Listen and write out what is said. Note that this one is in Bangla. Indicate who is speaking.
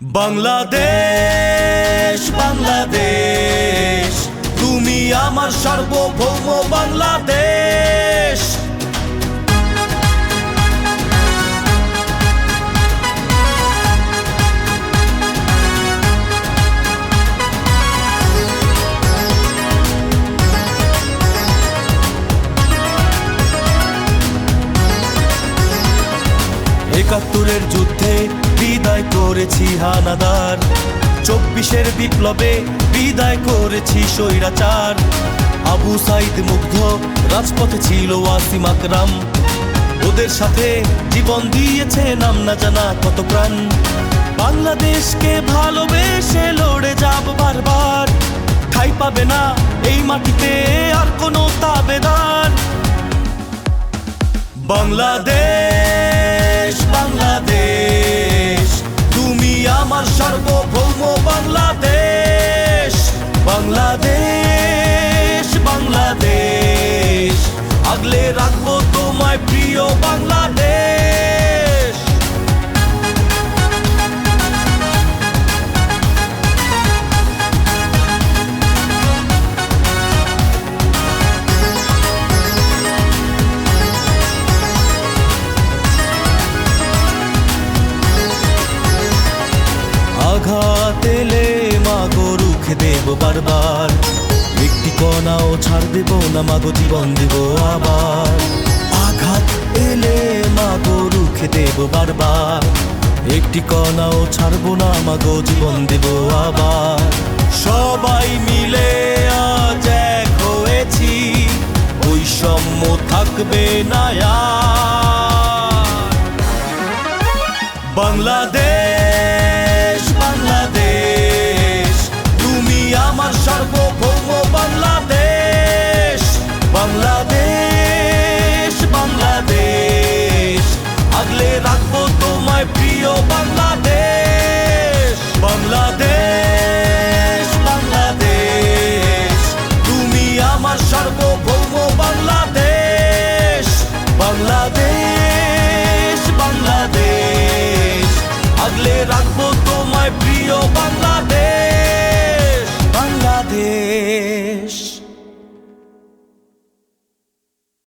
Speaker 1: বাংলাদেশ বাংলাদেশ তুমি আমার সার্বভৌম বাংলাদেশ। একাত্তরের যুদ্ধে করেছি হানাদার। চব্বিশের বিপ্লবে বিদায় করেছি স্বৈরাচার। আবু সাইদ মুগ্ধ, রাজপথে ছিল ওয়াসিম আকরাম। ওদের সাথে জীবন দিয়েছে নাম না জানা কত প্রাণ। বাংলাদেশকে ভালোবেসে লড়ে যাব বারবার। ঠাই পাবে না এই মাটিতে আর কোনো তাবেদার। বাংলাদেশ বাংলাদেশ বাংলাদেশ। আগলে রাখব তোমায় প্রিয় বাংলাদেশ। আঘাত এলে মা গরুখে দেব বারবার। একটি কণাও ছাড় দেব না, মাগো জীবন দেব আবার। আঘাত এলে মা গরুখে দেব বারবার। একটি কণাও ছাড়বো না, মাগো জীবন দেব আবার। সবাই মিলে আজ এক হয়েছি, বৈষম্য থাকবে না আর। বাংলাদেশ। সর্বভৌম বাংলা।